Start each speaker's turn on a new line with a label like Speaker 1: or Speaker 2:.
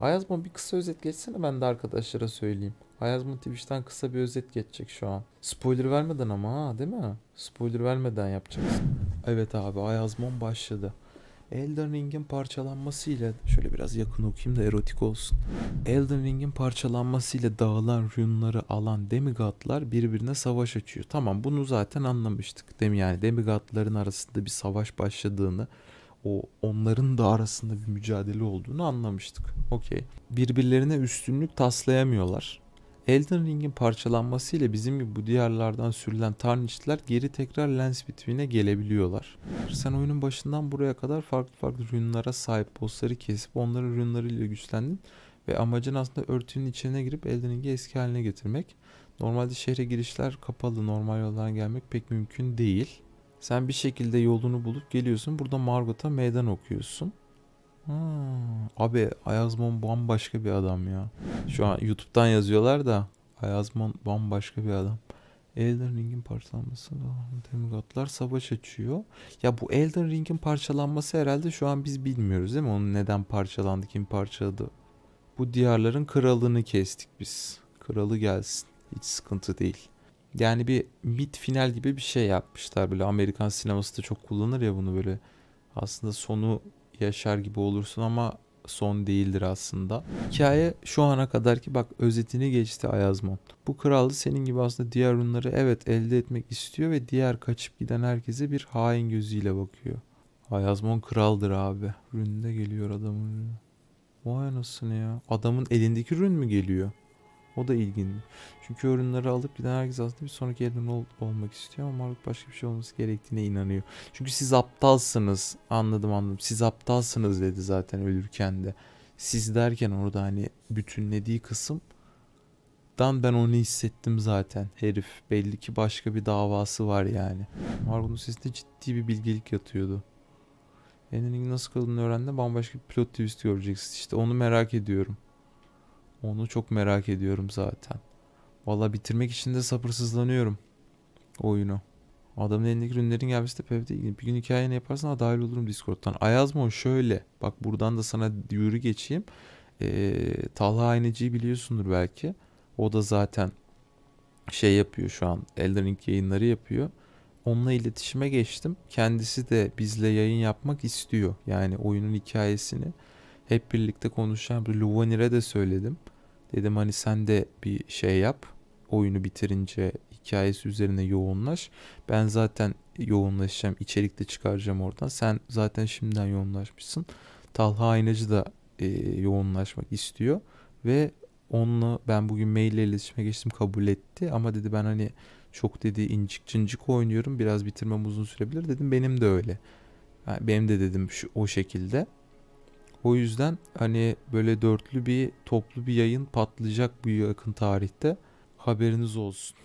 Speaker 1: Ayazmon bir kısa özet geçsene ben de arkadaşlara söyleyeyim. Ayazmon Twitch'ten kısa bir özet geçecek şu an. Spoiler vermeden ama ha değil mi? Spoiler vermeden yapacaksın. Evet abi Ayazmon başladı. Elden Ring'in parçalanmasıyla şöyle biraz yakın okuyayım da erotik olsun. Elden Ring'in parçalanmasıyla dağılan runları alan demigodlar birbirine savaş açıyor. Tamam bunu zaten anlamıştık. Değil mi? Yani demigodların arasında bir savaş başladığını, o onların da arasında bir mücadele olduğunu anlamıştık. Okey. Birbirlerine üstünlük taslayamıyorlar. Elden Ring'in parçalanmasıyla bizim gibi bu diyarlardan sürülen Tarnished geri tekrar Lens Between'e gelebiliyorlar. Sen oyunun başından buraya kadar farklı farklı rünlere sahip bossları kesip onların rünleriyle güçlendin ve amacın aslında örtünün içine girip Elden Ring'i eski haline getirmek. Normalde şehre girişler kapalı, normal yoldan gelmek pek mümkün değil. Sen bir şekilde yolunu bulup geliyorsun. Burada Margot'a meydan okuyorsun. Ha, abi Ayazmon bambaşka bir adam ya. Şu an YouTube'dan yazıyorlar da Ayazmon bambaşka bir adam. Elden Ring'in parçalanması Demigodlar savaş açıyor. Ya bu Elden Ring'in parçalanması herhalde şu an biz bilmiyoruz değil mi? Onun neden parçalandı, kim parçaladı. Bu diyarların kralını kestik biz. Kralı gelsin. Hiç sıkıntı değil. Yani bir mid final gibi bir şey yapmışlar. Böyle Amerikan sineması da çok kullanır ya bunu böyle. Aslında sonu yaşar gibi olursun ama son değildir aslında. Hikaye şu ana kadar ki bak özetini geçti Ayazmon. Bu kral da senin gibi aslında diğer runları evet elde etmek istiyor ve diğer kaçıp giden herkese bir hain gözüyle bakıyor. Ayazmon kraldır abi. Ründe geliyor adamın rünü. Vay anasını ya. Adamın elindeki rün mü geliyor? O da ilginç. Çünkü ürünleri alıp giden herkes aslında bir sonraki elden ol- olmak istiyor ama Maruk başka bir şey olması gerektiğine inanıyor. Çünkü siz aptalsınız. Anladım anladım. Siz aptalsınız dedi zaten ölürken de. Siz derken orada hani bütünlediği kısım Dan ben onu hissettim zaten. Herif belli ki başka bir davası var yani. Margun'un sesinde ciddi bir bilgelik yatıyordu. Ender'in nasıl kaldığını öğrendiğinde bambaşka bir plot twist göreceksin. İşte onu merak ediyorum. Onu çok merak ediyorum zaten. Valla bitirmek için de sabırsızlanıyorum oyunu. Adamın elindeki ürünlerin gelmesi de pek de ilginç. Bir gün hikayeni yaparsan dahil olurum Discord'dan. Ayazmon şöyle. Bak buradan da sana yürü geçeyim. Ee, Talha Ayneci'yi biliyorsundur belki. O da zaten şey yapıyor şu an. Elden Ring yayınları yapıyor. Onunla iletişime geçtim. Kendisi de bizle yayın yapmak istiyor. Yani oyunun hikayesini hep birlikte konuşacağım. Luvanir'e de söyledim. Dedim hani sen de bir şey yap. Oyunu bitirince hikayesi üzerine yoğunlaş. Ben zaten yoğunlaşacağım. İçerik de çıkaracağım oradan. Sen zaten şimdiden yoğunlaşmışsın. Talha Aynacı da e, yoğunlaşmak istiyor. Ve onunla ben bugün maille iletişime geçtim kabul etti. Ama dedi ben hani çok dedi incik cincik oynuyorum. Biraz bitirmem uzun sürebilir. Dedim benim de öyle. Yani benim de dedim şu, o şekilde. O yüzden hani böyle dörtlü bir toplu bir yayın patlayacak bu yakın tarihte. Haberiniz olsun.